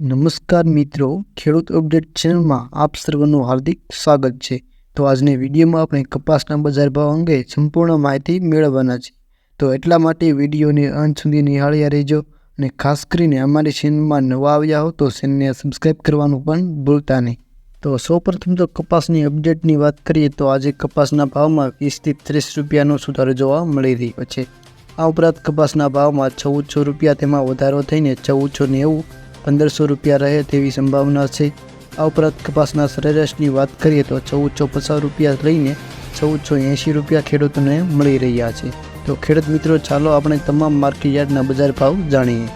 નમસ્કાર મિત્રો, ખેડૂત અપડેટ ચેનલમાં આપ સર્વનું હાર્દિક સ્વાગત છે. તો આજની વિડીયોમાં આપણે કપાસના બજાર ભાવ અંગે સંપૂર્ણ માહિતી મેળવવાના છે. તો એટલા માટે વિડીયોને અંત સુધી નિહાળ્યા રહેજો અને ખાસ કરીને અમારી ચેનલમાં નવા આવ્યા હો તો ચેનલને સબસ્ક્રાઈબ કરવાનું પણ ભૂલતા નહીં. તો સૌપ્રથમ તો કપાસની અપડેટની વાત કરીએ તો આજે કપાસના ભાવમાં વીસથી ત્રીસ રૂપિયાનો સુધારો જોવા મળી રહ્યો છે. આ ઉપરાંત કપાસના ભાવમાં ચૌદસો રૂપિયા તેમાં વધારો થઈને ચૌદસો નેવું પંદરસો રૂપિયા રહે તેવી સંભાવના છે. આ ઉપરાંત કપાસના સરેરાશની વાત કરીએ તો ચૌદસો પચાસ રૂપિયા લઈને ચૌદસો એંશી રૂપિયા ખેડૂતોને મળી રહ્યા છે. તો ખેડૂત મિત્રો, ચાલો આપણે તમામ માર્કેટ યાર્ડના બજાર ભાવ જાણીએ.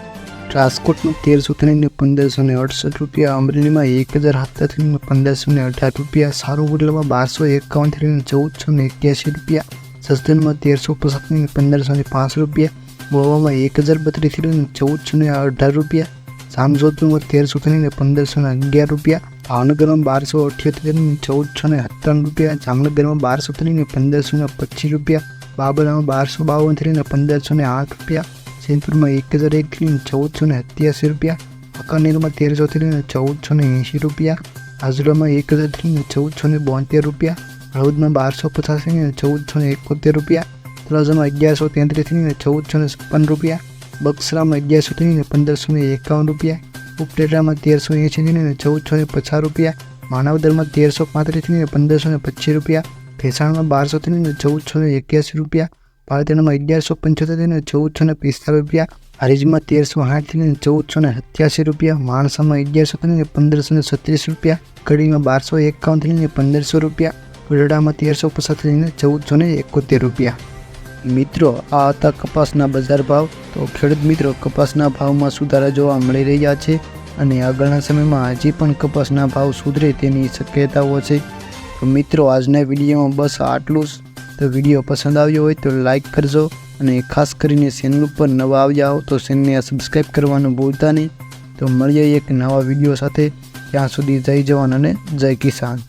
રાજકોટમાં તેરસો ત્રણને પંદરસો ને અડસઠ રૂપિયા, અમરેલીમાં એક હજાર સત્તરથી પંદરસો ને અઢાર રૂપિયા સારુગુડલામાં બારસો એકાવનથી લઈને ચૌદસો ને એક્યાસી રૂપિયા સસ્તનમાં તેરસો પચાસથી પંદરસો ને પાંચ રૂપિયા, ગોવામાં એક હજાર બત્રીસથી લઈને ચૌદસો ને અઢાર રૂપિયા જામજોધપુરમાં તેરસોથી ને પંદરસો ને અગિયાર રૂપિયા, ભાવનગરમાં બારસો અઠ્યોતેર ને ચૌદસો ને સત્તાવન રૂપિયા, જામનગરમાં બારસોથી ને પંદરસો ને પચીસ રૂપિયા, બાબરામાં બારસો બાવનથી ને પંદરસો ને આઠ રૂપિયા સિંધપુરમાં એક હજાર એકથી લઈને ચૌદસો ને સત્યાસી રૂપિયા વાંકાનેરમાં તેરસોથી ને ચૌદસો ને એંશી રૂપિયા આજુલામાં એક હજારથી ને ચૌદસો ને બોતેર રૂપિયા, હળવદમાં બારસો પચાસથી ને ચૌદસો ને એકોતેર રૂપિયા, તળાજામાં અગિયારસો તેત્રીસથી ને ચૌદસો ને છપ્પન રૂપિયા બક્સરામાં અગિયારસો થઈને પંદરસો ને એકાવન રૂપિયા ઉપટેટામાં તેરસો એંસી થઈને ચૌદસો ને પચાસ રૂપિયા માનવદરમાં તેરસો પાંત્રીસથી થઈને પંદરસો ને પચીસ રૂપિયા, ભેસાણમાં બારસોથી લઈને ચૌદસો ને એક્યાસી રૂપિયા પાલતણામાં અગિયારસો પંચોતેર લઈને ચૌદસો ને પિસ્તાલીસ રૂપિયા, હરીજમાં તેરસો આઠથી થઈને ચૌદસો ને સત્યાસી રૂપિયા, માણસામાં અગિયારસો થઈને પંદરસો ને છત્રીસ રૂપિયા, કડીમાં બારસો એકાવનથી થઈને પંદરસો રૂપિયા ગઢડામાં તેરસો પચાસથી થઈને ચૌદસો ને એકોતેર રૂપિયા. મિત્રો, આ હતા કપાસના બજાર ભાવ. તો ખેડૂત મિત્રો, કપાસના ભાવમાં સુધારા જોવા મળી રહ્યા છે અને આગળના સમયમાં હજી પણ કપાસના ભાવ સુધરે તેની શક્યતાઓ છે. તો મિત્રો, આજના વિડીયોમાં બસ આટલું જ. તો વીડિયો પસંદ આવ્યો હોય તો લાઇક કરજો અને ખાસ કરીને ચેનલ ઉપર નવા આવ્યા હો તો ચેનલને સબસ્ક્રાઈબ કરવાનું ભૂલતા નહીં. તો મળીએ એક નવા વીડિયો સાથે. ત્યાં સુધી જય જવાન અને જય કિસાન.